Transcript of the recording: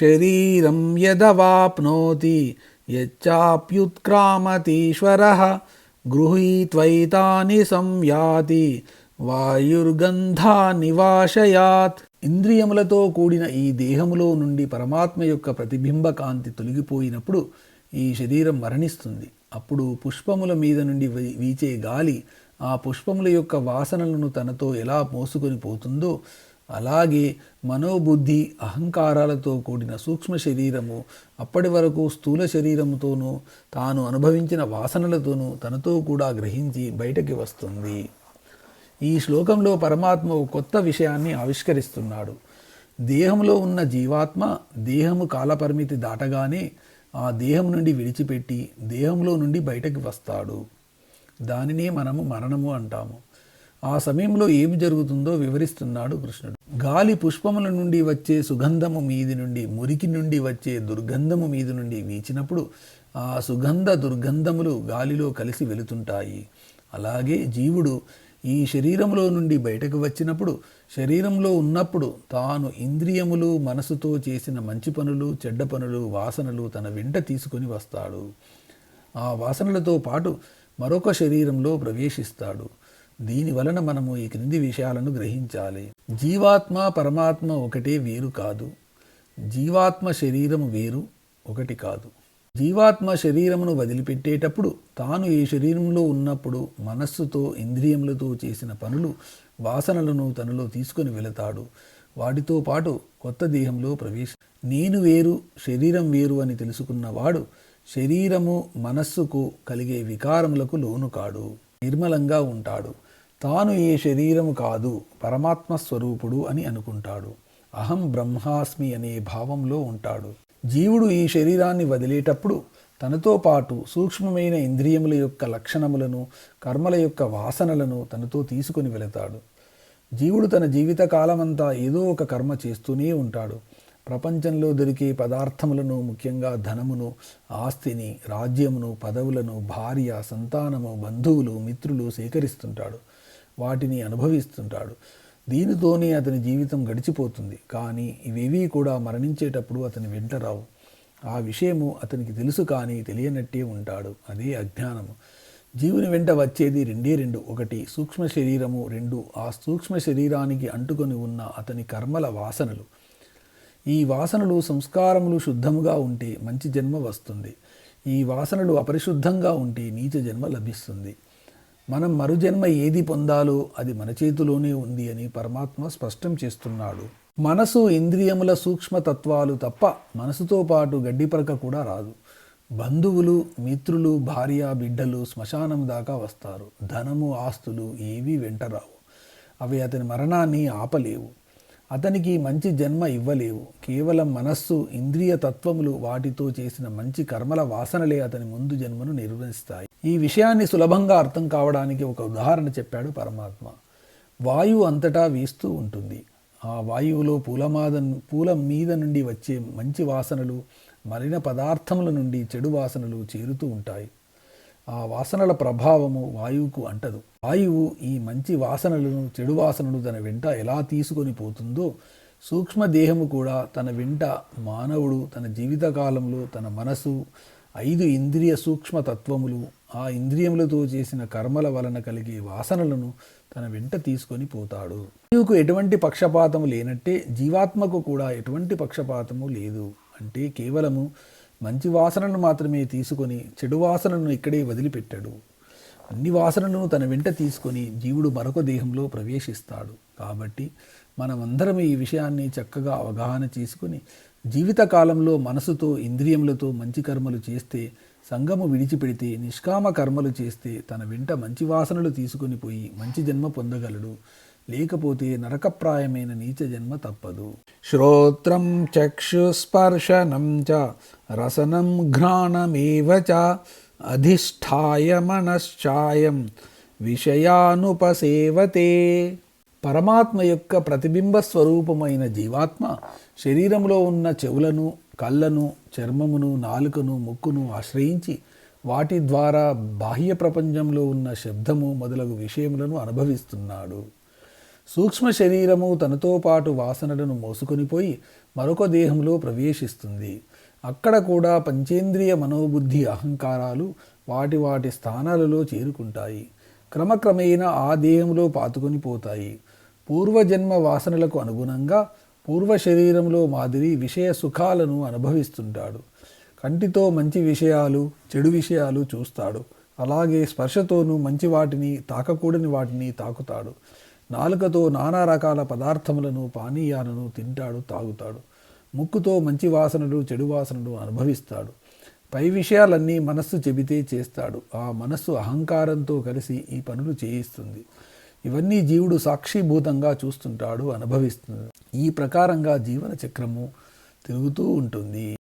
శరీరం యదవాప్నోతి యచ్చాప్యుత్క్రామతీశ్వర గృహీత్వైతాని సంయాతి వాయుర్గంధా నివాశయాత్ ఇంద్రియములతో కూడిన ఈ దేహములో నుండి పరమాత్మ యొక్క ప్రతిబింబ కాంతి తొలగిపోయినప్పుడు ఈ శరీరం మరణిస్తుంది. అప్పుడు పుష్పముల మీద నుండి వీ- వీచే గాలి ఆ పుష్పముల యొక్క వాసనలను తనతో ఎలా మోసుకొని పోతుందో అలాగే మనోబుద్ధి అహంకారాలతో కూడిన సూక్ష్మ శరీరము అప్పటి వరకు స్థూల శరీరముతోనూ తాను అనుభవించిన వాసనలతోనూ తనతో కూడా గ్రహించి బయటకి వస్తుంది. ఈ శ్లోకంలో పరమాత్మ ఒక కొత్త విషయాన్ని ఆవిష్కరిస్తున్నాడు. దేహంలో ఉన్న జీవాత్మ దేహము కాలపరిమితి దాటగానే ఆ దేహం నుండి విడిచిపెట్టి దేహంలో నుండి బయటకు వస్తాడు. దానినే మనము మరణము అంటాము. ఆ సమయంలో ఏమి జరుగుతుందో వివరిస్తున్నాడు కృష్ణుడు. గాలి పుష్పముల నుండి వచ్చే సుగంధము మీది నుండి మురికి నుండి వచ్చే దుర్గంధము మీది నుండి వీచినప్పుడు ఆ సుగంధ దుర్గంధములు గాలిలో కలిసి వెళుతుంటాయి. అలాగే జీవుడు ఈ శరీరంలో నుండి బయటకు వచ్చినప్పుడు శరీరంలో ఉన్నప్పుడు తాను ఇంద్రియములు మనసుతో చేసిన మంచి పనులు చెడ్డ పనులు వాసనలు తన వెంట తీసుకొని వస్తాడు. ఆ వాసనలతో పాటు మరొక శరీరంలో ప్రవేశిస్తాడు. దీని వలన మనము ఈ క్రింది విషయాలను గ్రహించాలి. జీవాత్మ పరమాత్మ ఒకటే వేరు కాదు. జీవాత్మ శరీరము వేరు ఒకటి కాదు. జీవాత్మ శరీరమును వదిలిపెట్టేటప్పుడు తాను ఈ శరీరంలో ఉన్నప్పుడు మనస్సుతో ఇంద్రియములతో చేసిన పనులు వాసనలను తనలో తీసుకొని వెళతాడు. వాటితో పాటు కొత్త దేహంలో ప్రవేశ నేను వేరు శరీరం వేరు అని తెలుసుకున్నవాడు శరీరము మనస్సుకు కలిగే వికారములకు లోను కాడు. నిర్మలంగా ఉంటాడు. తాను ఏ శరీరము కాదు పరమాత్మ స్వరూపుడు అని అనుకుంటాడు. అహం బ్రహ్మాస్మి అనే భావంలో ఉంటాడు. జీవుడు ఈ శరీరాన్ని వదిలేటప్పుడు తనతో పాటు సూక్ష్మమైన ఇంద్రియముల యొక్క లక్షణములను కర్మల యొక్క వాసనలను తనతో తీసుకుని వెళతాడు. జీవుడు తన జీవితకాలమంతా ఏదో ఒక కర్మ చేస్తూనే ఉంటాడు. ప్రపంచంలో దొరికే పదార్థములను ముఖ్యంగా ధనమును ఆస్తిని రాజ్యమును పదవులను భార్య సంతానము బంధువులు మిత్రులు సేకరిస్తుంటాడు. వాటిని అనుభవిస్తుంటాడు. దీనితోనే అతని జీవితం గడిచిపోతుంది. కానీ ఇవేవీ కూడా మరణించేటప్పుడు అతని వెంట రావు. ఆ విషయము అతనికి తెలుసు కానీ తెలియనట్టే ఉంటాడు. అదే అజ్ఞానము. జీవుని వెంట వచ్చేది రెండే రెండు. ఒకటి సూక్ష్మ శరీరము. రెండు ఆ సూక్ష్మ శరీరానికి అంటుకొని ఉన్న అతని కర్మల వాసనలు. ఈ వాసనలు సంస్కారములు శుద్ధముగా ఉంటే మంచి జన్మ వస్తుంది. ఈ వాసనలు అపరిశుద్ధంగా ఉంటే నీచ జన్మ లభిస్తుంది. మనం మరుజన్మ ఏది పొందాలో అది మన చేతిలోనే ఉంది అని పరమాత్మ స్పష్టం చేస్తున్నాడు. మనసు ఇంద్రియముల సూక్ష్మతత్వాలు తప్ప మనసుతో పాటు గడ్డిపరక కూడా రాదు. బంధువులు మిత్రులు భార్య బిడ్డలు శ్మశానం దాకా వస్తారు. ధనము ఆస్తులు ఏవీ వెంటరావు అవి అతని మరణాన్ని ఆపలేవు. అతనికి మంచి జన్మ ఇవ్వలేవు. కేవలం మనస్సు ఇంద్రియ తత్వములు వాటితో చేసిన మంచి కర్మల వాసనలే అతని ముందు జన్మను నిర్వహిస్తాయి. ఈ విషయాన్ని సులభంగా అర్థం కావడానికి ఒక ఉదాహరణ చెప్పాడు పరమాత్మ. వాయువు అంతటా వీస్తూ ఉంటుంది. ఆ వాయువులో పూలమాద పూల మీద నుండి వచ్చే మంచి వాసనలు మలిన పదార్థముల నుండి చెడు వాసనలు చేరుతూ ఉంటాయి. ఆ వాసనల ప్రభావము వాయువుకు అంటదు. వాయువు ఈ మంచి వాసనలను చెడు వాసనలు తన వెంట ఎలా తీసుకొని పోతుందో సూక్ష్మ దేహము కూడా తన వెంట మానవుడు తన జీవితకాలంలో తన మనసు ఐదు ఇంద్రియ సూక్ష్మ తత్వములు ఆ ఇంద్రియములతో చేసిన కర్మల వలన కలిగే వాసనలను తన వెంట తీసుకొని పోతాడు. వాయువుకు ఎటువంటి పక్షపాతము లేనట్టే జీవాత్మకు కూడా ఎటువంటి పక్షపాతము లేదు. అంటే కేవలము మంచి వాసనను మాత్రమే తీసుకొని చెడు వాసనను ఇక్కడే వదిలిపెట్టాడు. అన్ని వాసనలను తన వెంట తీసుకొని జీవుడు మరొక దేహంలో ప్రవేశిస్తాడు. కాబట్టి మనమందరం ఈ విషయాన్ని చక్కగా అవగాహన చేసుకుని జీవితకాలంలో మనసుతో ఇంద్రియములతో మంచి కర్మలు చేస్తే సంగము విడిచిపెడితే నిష్కామ కర్మలు చేస్తే తన వెంట మంచి వాసనలు తీసుకొని పోయి మంచి జన్మ పొందగలడు. లేకపోతే నరకప్రాయమైన నీచ జన్మ తప్పదు. శ్రోత్రం చక్షుస్పర్శనం చ రసనం ఘ్రాణమేవ చ అధిష్టాయ మనశ్చాయం విషయానుపసేవతే పరమాత్మ యొక్క ప్రతిబింబ స్వరూపమైన జీవాత్మ శరీరంలో ఉన్న చెవులను కళ్ళను చర్మమును నాలుకను ముక్కును ఆశ్రయించి వాటి ద్వారా బాహ్య ప్రపంచంలో ఉన్న శబ్దము మొదలగు విషయములను అనుభవిస్తున్నాడు. సూక్ష్మ శరీరము తనతో పాటు వాసనలను మోసుకొనిపోయి మరొక దేహంలో ప్రవేశిస్తుంది. అక్కడ కూడా పంచేంద్రియ మనోబుద్ధి అహంకారాలు వాటి వాటి స్థానాలలో చేరుకుంటాయి. క్రమక్రమేణా ఆ దేహంలో పాతుకొని పోతాయి. పూర్వజన్మ వాసనలకు అనుగుణంగా పూర్వ శరీరంలో మాదిరి విషయ సుఖాలను అనుభవిస్తుంటాడు. కంటితో మంచి విషయాలు చెడు విషయాలు చూస్తాడు. అలాగే స్పర్శతోనూ మంచి వాటిని తాకకూడని వాటిని తాకుతాడు. నాలుకతో నానా రకాల పదార్థములను పానీయాలను తింటాడు తాగుతాడు. ముక్కుతో మంచి వాసనలు చెడు వాసనలు అనుభవిస్తాడు. పై విషయాలన్నీ మనస్సు చెబితే చేస్తాడు. ఆ మనస్సు అహంకారంతో కలిసి ఈ పనులు చేయిస్తుంది. ఇవన్నీ జీవుడు సాక్షిభూతంగా చూస్తుంటాడు అనుభవిస్తుంది. ఈ ప్రకారంగా జీవన చక్రము తిరుగుతూ ఉంటుంది.